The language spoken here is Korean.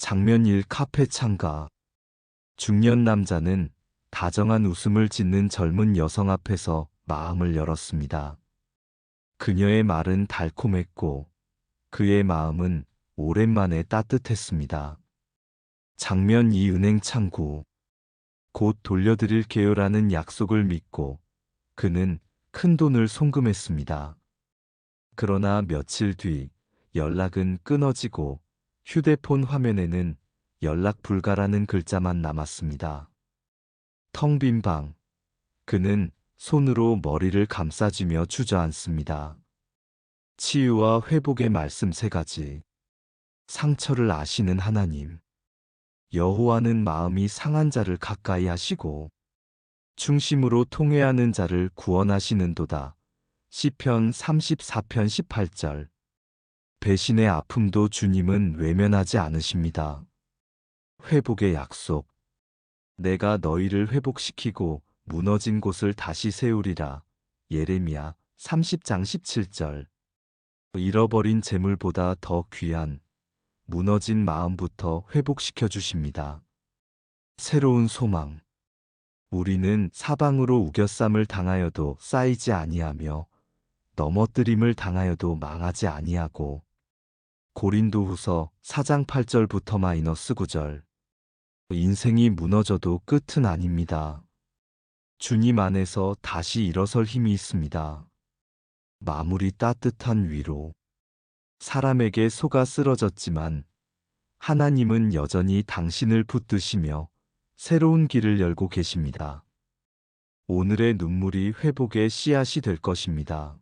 장면 1 카페 창가 중년 남자는 다정한 웃음을 짓는 젊은 여성 앞에서 마음을 열었습니다. 그녀의 말은 달콤했고 그의 마음은 오랜만에 따뜻했습니다. 장면 2 은행 창구 곧 돌려드릴게요라는 약속을 믿고 그는 큰 돈을 송금했습니다. 그러나 며칠 뒤 연락은 끊어지고 휴대폰 화면에는 연락 불가라는 글자만 남았습니다. 텅 빈 방. 그는 손으로 머리를 감싸주며 주저앉습니다. 치유와 회복의 말씀 세 가지. 상처를 아시는 하나님. 여호와는 마음이 상한 자를 가까이 하시고 중심으로 통회하는 자를 구원하시는도다. 시편 34편 18절. 배신의 아픔도 주님은 외면하지 않으십니다. 회복의 약속. 내가 너희를 회복시키고 무너진 곳을 다시 세우리라. 예레미야 30장 17절. 잃어버린 재물보다 더 귀한 무너진 마음부터 회복시켜 주십니다. 새로운 소망. 우리는 사방으로 우겨쌈을 당하여도 쌓이지 아니하며 넘어뜨림을 당하여도 망하지 아니하고 고린도후서 4장 8절부터 마이너스 9절 인생이 무너져도 끝은 아닙니다. 주님 안에서 다시 일어설 힘이 있습니다. 마무리 따뜻한 위로 사람에게 속아 쓰러졌지만 하나님은 여전히 당신을 붙드시며 새로운 길을 열고 계십니다. 오늘의 눈물이 회복의 씨앗이 될 것입니다.